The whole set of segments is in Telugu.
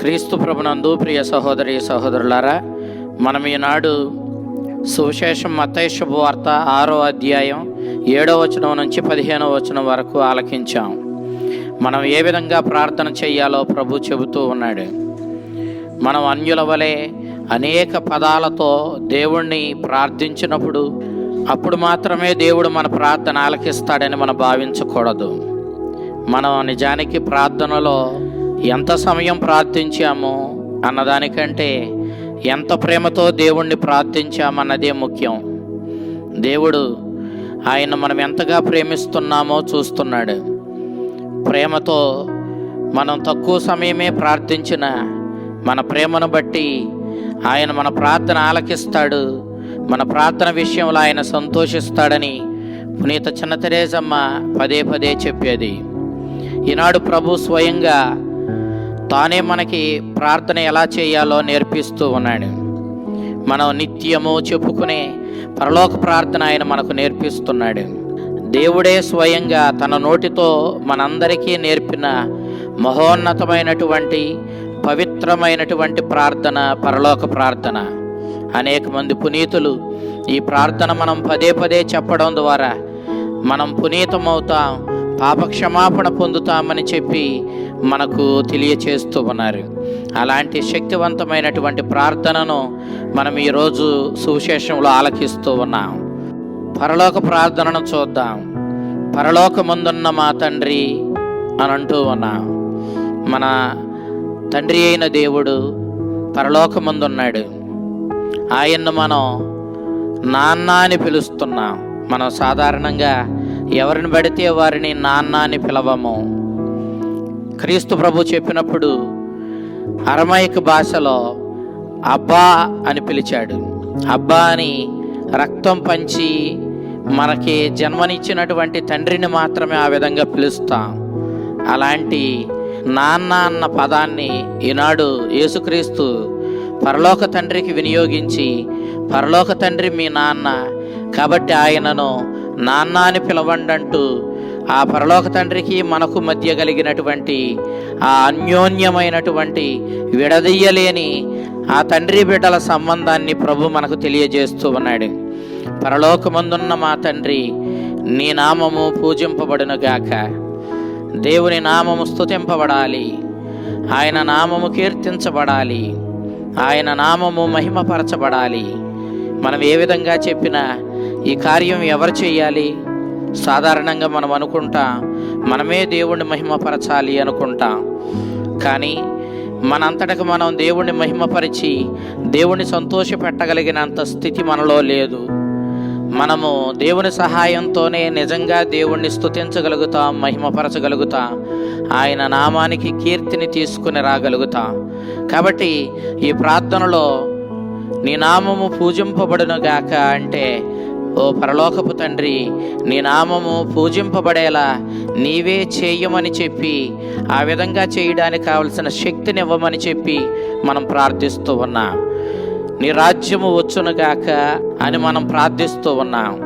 క్రీస్తు ప్రభునందు ప్రియ సహోదరి సహోదరులారా మనం ఈనాడు సువిశేషం మత్తయి శుభవార్త ఆరో అధ్యాయం ఏడో వచనం నుంచి పదిహేనో వచనం వరకు ఆలకించాం. మనం ఏ విధంగా ప్రార్థన చేయాలో ప్రభు చెబుతూ ఉన్నాడు. మనం అన్యుల వలె అనేక పదాలతో దేవుణ్ణి ప్రార్థించినప్పుడు అప్పుడు మాత్రమే దేవుడు మన ప్రార్థన ఆలకిస్తాడని మనం భావించకూడదు. మనం నిజానికి ప్రార్థనలో ఎంత సమయం ప్రార్థించాము అన్నదానికంటే ఎంత ప్రేమతో దేవుణ్ణి ప్రార్థించామన్నదే ముఖ్యం. దేవుడు ఆయన మనం ఎంతగా ప్రేమిస్తున్నామో చూస్తున్నాడు. ప్రేమతో మనం తక్కువ సమయమే ప్రార్థించిన మన ప్రేమను బట్టి ఆయన మన ప్రార్థన ఆలకిస్తాడు. మన ప్రార్థన విషయంలో ఆయన సంతోషిస్తాడని పునీత చిన్న తెరేజమ్మ పదే పదే చెప్పేది. ఈనాడు ప్రభు స్వయంగా తానే మనకి ప్రార్థన ఎలా చేయాలో నేర్పిస్తూ ఉన్నాడు. మనం నిత్యము చెప్పుకునే పరలోక ప్రార్థన ఆయన మనకు నేర్పిస్తున్నాడు. దేవుడే స్వయంగా తన నోటితో మనందరికీ నేర్పిన మహోన్నతమైనటువంటి పవిత్రమైనటువంటి ప్రార్థన పరలోక ప్రార్థన. అనేక మంది పునీతులు ఈ ప్రార్థన మనం పదే పదే చెప్పడం ద్వారా మనం పునీతమవుతాం పాపక్షమాపణ పొందుతామని చెప్పి మనకు తెలియచేస్తూ ఉన్నారు. అలాంటి శక్తివంతమైనటువంటి ప్రార్థనను మనం ఈరోజు సువిశేషంలో ఆలకిస్తూ ఉన్నాం. పరలోక ప్రార్థనను చూద్దాం. పరలోకమందున్న మా తండ్రి అని అంటూ ఉన్నాం. మన తండ్రి అయిన దేవుడు పరలోకమందున్నాడు. ఆయన్ను మనం నాన్న అని పిలుస్తున్నాం. మనం సాధారణంగా ఎవరిని పడితే వారిని నాన్న అని పిలవము. క్రీస్తు ప్రభు చెప్పినప్పుడు అరమైక్ భాషలో అబ్బా అని పిలిచాడు. అబ్బా అని రక్తం పంచి మనకి జన్మనిచ్చినటువంటి తండ్రిని మాత్రమే ఆ విధంగా పిలుస్తాం. అలాంటి నాన్న అన్న పదాన్ని ఈనాడు యేసుక్రీస్తు పరలోక తండ్రికి వినియోగించి పరలోక తండ్రి మీ నాన్న కాబట్టి ఆయనను నాన్న అని పిలవండి అంటూ ఆ పరలోక తండ్రికి మనకు మధ్య కలిగినటువంటి ఆ అన్యోన్యమైనటువంటి విడదీయలేని ఆ తండ్రి బిడ్డల సంబంధాన్ని ప్రభు మనకు తెలియజేస్తూ ఉన్నాడు. పరలోకమందున్న మా తండ్రి నీ నామము పూజింపబడునుగాక. దేవుని నామము స్తుతింపబడాలి. ఆయన నామము కీర్తించబడాలి. ఆయన నామము మహిమపరచబడాలి. మనం ఏ విధంగా చెప్పినా ఈ కార్యం ఎవరు చేయాలి? సాధారణంగా మనం అనుకుంటా మనమే దేవుణ్ణి మహిమపరచాలి అనుకుంటాం. కానీ మనంతటకు మనం దేవుణ్ణి మహిమపరిచి దేవుణ్ణి సంతోషపెట్టగలిగినంత స్థితి మనలో లేదు. మనము దేవుని సహాయంతోనే నిజంగా దేవుణ్ణి స్తుతించగలుగుతాం మహిమపరచగలుగుతాం ఆయన నామానికి కీర్తిని తీసుకుని రాగలుగుతాం. కాబట్టి ఈ ప్రార్థనలో నీ నామము పూజింపబడునుగాక అంటే ఓ పరలోకపు తండ్రి నీ నామము పూజింపబడేలా నీవే చేయమని చెప్పి ఆ విధంగా చేయడానికి కావలసిన శక్తిని ఇవ్వమని చెప్పి మనం ప్రార్థిస్తూ ఉన్నాం. నీ రాజ్యము వచ్చునుగాక అని మనం ప్రార్థిస్తూ ఉన్నాం.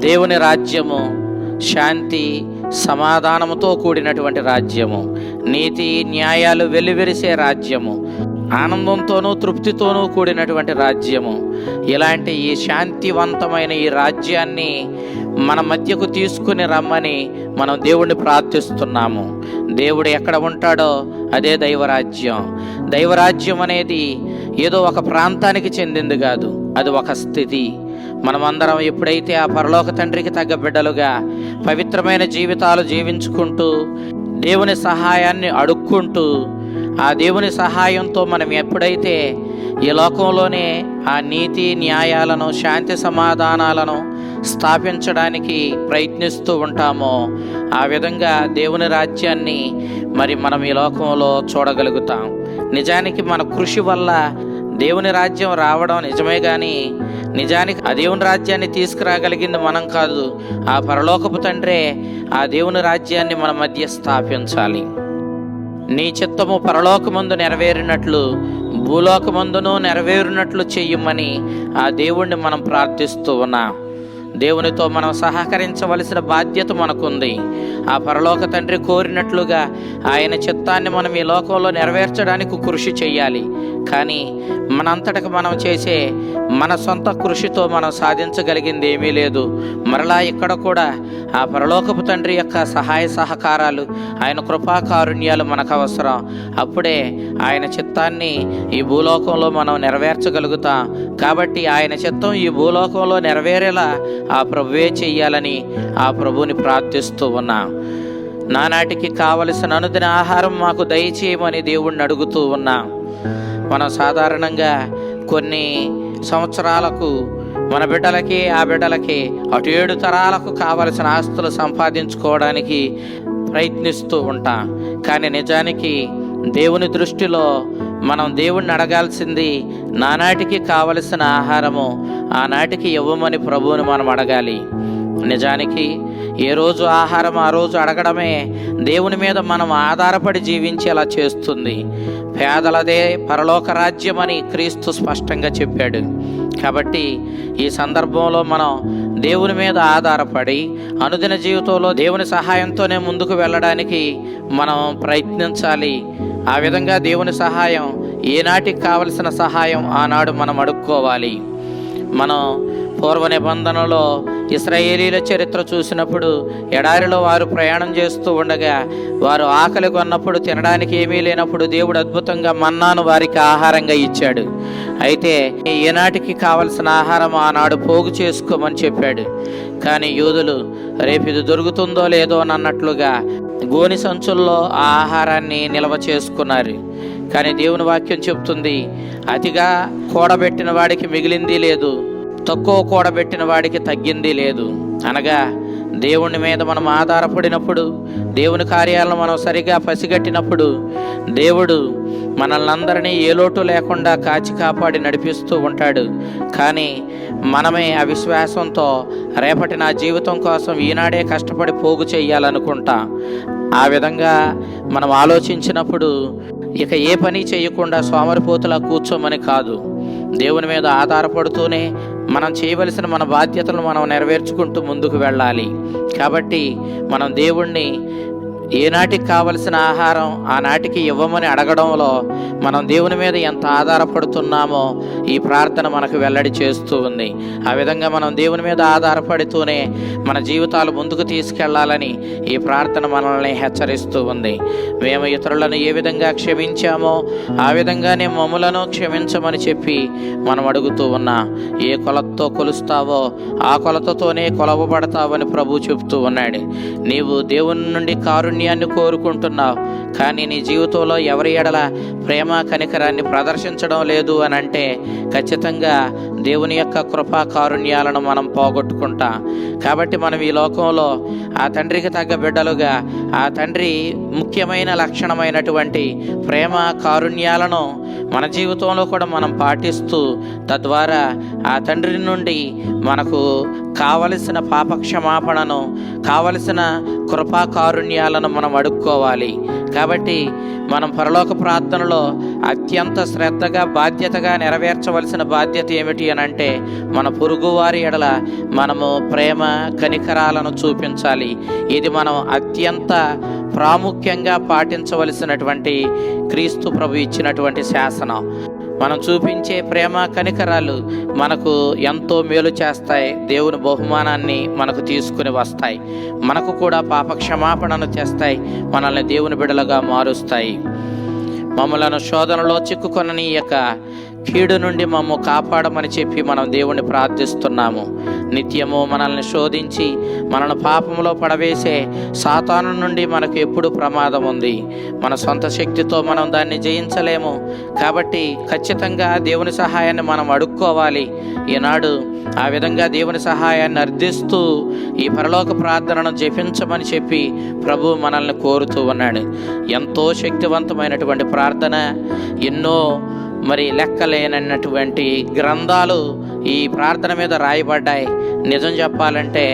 దేవుని రాజ్యము శాంతి సమాధానముతో కూడినటువంటి రాజ్యము. నీతి న్యాయాలు వెలువెరిసే రాజ్యము. ఆనందంతోనూ తృప్తితోనూ కూడినటువంటి రాజ్యము. ఇలాంటి ఈ శాంతివంతమైన ఈ రాజ్యాన్ని మన మధ్యకు తీసుకుని రమ్మని మనం దేవుణ్ణి ప్రార్థిస్తున్నాము. దేవుడు ఎక్కడ ఉంటాడో అదే దైవరాజ్యం. దైవరాజ్యం అనేది ఏదో ఒక ప్రాంతానికి చెందింది కాదు అది ఒక స్థితి. మనమందరం ఎప్పుడైతే ఆ పరలోక తండ్రికి తగ్గ బిడ్డలుగా పవిత్రమైన జీవితాలు జీవించుకుంటూ దేవుని సహాయాన్ని అడుక్కుంటూ ఆ దేవుని సహాయంతో మనం ఎప్పుడైతే ఈ లోకంలోనే ఆ నీతి న్యాయాలను శాంతి సమాధానాలను స్థాపించడానికి ప్రయత్నిస్తూ ఉంటామో ఆ విధంగా దేవుని రాజ్యాన్ని మరి మనం ఈ లోకంలో చూడగలుగుతాం. నిజానికి మన కృషి వల్ల దేవుని రాజ్యం రావడం నిజమే కానీ నిజానికి ఆ దేవుని రాజ్యాన్ని తీసుకురాగలిగింది మనం కాదు ఆ పరలోకపు తండ్రే ఆ దేవుని రాజ్యాన్ని మన మధ్య స్థాపించాలి. నీ చిత్తము పరలోకమందు నెరవేరినట్లు భూలోకమందును నెరవేరినట్లు చెయ్యమని ఆ దేవుణ్ణి మనం ప్రార్థిస్తూ ఉన్నాం. దేవునితో మనం సహకరించవలసిన బాధ్యత మనకుంది. ఆ పరలోక తండ్రి కోరినట్లుగా ఆయన చిత్తాన్ని మనం ఈ లోకంలో నెరవేర్చడానికి కృషి చేయాలి. కానీ మనంతటకు మనం చేసే మన సొంత కృషితో మనం సాధించగలిగింది ఏమీ లేదు. మరలా ఇక్కడ కూడా ఆ పరలోకపు తండ్రి యొక్క సహాయ సహకారాలు ఆయన కృపాకారుణ్యాలు మనకు అవసరం. అప్పుడే ఆయన చిత్తాన్ని ఈ భూలోకంలో మనం నెరవేర్చగలుగుతాం. కాబట్టి ఆయన చిత్తం ఈ భూలోకంలో నెరవేరేలా ఆ ప్రభువే చెయ్యాలని ఆ ప్రభుని ప్రార్థిస్తూ ఉన్నాం. నానాటికి కావలసిన అనుదిన ఆహారం మాకు దయచేయమని దేవుణ్ణి అడుగుతూ ఉన్నాం. మనం సాధారణంగా కొన్ని సంవత్సరాలకు మన బిడ్డలకి ఆ బిడ్డలకి అటు ఏడు తరాలకు కావలసిన ఆస్తులు సంపాదించుకోవడానికి ప్రయత్నిస్తూ ఉంటాం. కానీ నిజానికి దేవుని దృష్టిలో మనం దేవుణ్ణి అడగాల్సింది నానాటికి కావలసిన ఆహారము ఆనాటికి ఇవ్వమని ప్రభువుని మనం అడగాలి. నిజానికి ఏ రోజు ఆహారం ఆ రోజు అడగడమే దేవుని మీద మనం ఆధారపడి జీవించేలా చేస్తుంది. పేదలదే పరలోక రాజ్యమని క్రీస్తు స్పష్టంగా చెప్పాడు. కాబట్టి ఈ సందర్భంలో మనం దేవుని మీద ఆధారపడి అనుదిన జీవితంలో దేవుని సహాయంతోనే ముందుకు వెళ్ళడానికి మనం ప్రయత్నించాలి. ఆ విధంగా దేవుని సహాయం ఏనాటికి కావలసిన సహాయం ఆనాడు మనం అడుక్కోవాలి. మనం పూర్వ నిబంధనలో ఇస్రాయేలీల చరిత్ర చూసినప్పుడు ఎడారిలో వారు ప్రయాణం చేస్తూ ఉండగా వారు ఆకలి కొన్నప్పుడు తినడానికి ఏమీ లేనప్పుడు దేవుడు అద్భుతంగా మన్నాను వారికి ఆహారంగా ఇచ్చాడు. అయితే ఏనాటికి కావలసిన ఆహారం ఆనాడు పోగు చేసుకోమని చెప్పాడు. కానీ యూదులు రేపు ఇది దొరుకుతుందో లేదో అన్నట్లుగా గోని సంచుల్లో ఆ ఆహారాన్ని నిల్వ చేసుకున్నారు. కానీ దేవుని వాక్యం చెప్తుంది అతిగా కూడబెట్టిన వాడికి మిగిలింది లేదు. తక్కువ కూడబెట్టిన వాడికి తగ్గింది లేదు. అనగా దేవుని మీద మనం ఆధారపడినప్పుడు దేవుని కార్యాలను మనం సరిగా పసిగట్టినప్పుడు దేవుడు మనల్ని అందరినీ ఏ లోటు లేకుండా కాచి కాపాడి నడిపిస్తూ ఉంటాడు. కానీ మనమే అవిశ్వాసంతో రేపటి నా జీవితం కోసం ఈనాడే కష్టపడి పోగు చేయాలనుకుంటా ఆ విధంగా మనం ఆలోచించినప్పుడు ఇక ఏ పని చేయకుండా సోమరిపోతులా కూర్చోమని కాదు. దేవుని మీద ఆధారపడుతూనే మనం చేయవలసిన మన బాధ్యతలను మనం నెరవేర్చుకుంటూ ముందుకు వెళ్ళాలి. కాబట్టి మనం దేవుణ్ణి ఏనాటికి కావలసిన ఆహారం ఆనాటికి ఇవ్వమని అడగడంలో మనం దేవుని మీద ఎంత ఆధారపడుతున్నామో ఈ ప్రార్థన మనకు వెల్లడి చేస్తూ ఉంది. ఆ విధంగా మనం దేవుని మీద ఆధారపడుతూనే మన జీవితాలు ముందుకు తీసుకెళ్ళాలని ఈ ప్రార్థన మనల్ని హెచ్చరిస్తూ ఉంది. మేము ఇతరులను ఏ విధంగా క్షమించామో ఆ విధంగానే మమ్ములను క్షమించమని చెప్పి మనం అడుగుతూ ఉన్నా ఏ కొలతో కొలుస్తావో ఆ కొలతతోనే కొలవబడతావని ప్రభు చెబుతూ ఉన్నాడు. నీవు దేవుని నుండి కారుణ్యాన్ని కోరుకుంటున్నావు. కానీ నీ జీవితంలో ఎవరి ఎడల ప్రేమ కనికరాన్ని ప్రదర్శించడం లేదు అని అంటే ఖచ్చితంగా దేవుని యొక్క కృపా కారుణ్యాలను మనం పోగొట్టుకుంటాం. కాబట్టి మనం ఈ లోకంలో ఆ తండ్రికి తగ్గ బిడ్డలుగా ఆ తండ్రి ముఖ్యమైన లక్షణమైనటువంటి ప్రేమ కారుణ్యాలను మన జీవితంలో కూడా మనం పాటిస్తూ తద్వారా ఆ తండ్రి నుండి మనకు కావలసిన పాపక్షమాపణను కావలసిన కృపా కారుణ్యాలను మనం అడుక్కోవాలి. కాబట్టి మనం పరలోక ప్రార్థనలో అత్యంత శ్రద్ధగా బాధ్యతగా నెరవేర్చవలసిన బాధ్యత ఏమిటి అని అంటే మన పొరుగువారి ఎడల మనము ప్రేమ కనికరాలను చూపించాలి. ఇది మనం అత్యంత ప్రాముఖ్యంగా పాటించవలసినటువంటి క్రీస్తు ప్రభు ఇచ్చినటువంటి శాసనం. మనం చూపించే ప్రేమ కనికరాలు మనకు ఎంతో మేలు చేస్తాయి. దేవుని బహుమానాన్ని మనకు తీసుకుని వస్తాయి. మనకు కూడా పాప క్షమాపణను చేస్తాయి. మనల్ని దేవుని బిడలుగా మారుస్తాయి. మమ్మలను శోధనలో చిక్కుకొననీయక కీడు నుండి మమ్ము కాపాడమని చెప్పి మనం దేవుణ్ణి ప్రార్థిస్తున్నాము. నిత్యము మనల్ని శోధించి మనల్ని పాపంలో పడవేసే సాతాను నుండి మనకు ఎప్పుడు ప్రమాదం ఉంది. మన సొంత శక్తితో మనం దాన్ని జయించలేము. కాబట్టి ఖచ్చితంగా దేవుని సహాయాన్ని మనం అడుక్కోవాలి. ఈనాడు ఆ విధంగా దేవుని సహాయాన్ని అర్థిస్తూ ఈ పరలోక ప్రార్థనను జపించమని చెప్పి ప్రభు మనల్ని కోరుతూ ఉన్నాడు. ఎంతో శక్తివంతమైనటువంటి ప్రార్థన ఎన్నో మరి లెక్కలేనటువంటి గ్రంథాలు ఈ ప్రార్థన మీద రాయబడ్డాయి. నిజం చెప్పాలంటే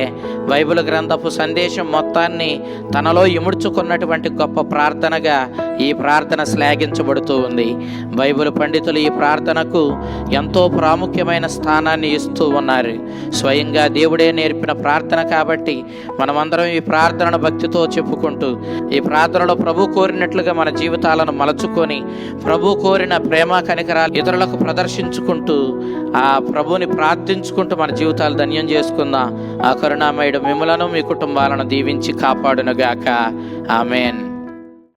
బైబిల్ గ్రంథపు సందేశం మొత్తాన్ని తనలో ఇముడ్చుకున్నటువంటి గొప్ప ప్రార్థనగా ఈ ప్రార్థన శ్లాఘించబడుతూ ఉంది. బైబిల్ పండితులు ఈ ప్రార్థనకు ఎంతో ప్రాముఖ్యమైన స్థానాన్ని ఇస్తూ ఉన్నారు. స్వయంగా దేవుడే నేర్పిన ప్రార్థన కాబట్టి మనమందరం ఈ ప్రార్థనను భక్తితో చెప్పుకుంటూ ఈ ప్రార్థనలో ప్రభు కోరినట్లుగా మన జీవితాలను మలచుకొని ప్రభు కోరిన ప్రేమ కనికరాలు ఇతరులకు ప్రదర్శించుకుంటూ ఆ ప్రభుని ప్రార్థించుకుంటూ మన జీవితాలు ధన్యం చేసుకుందాం? ఆ కరుణామయుడు మిమ్మలను మీ కుటుంబాలను దీవించి కాపాడునుగాక. ఆమెన్.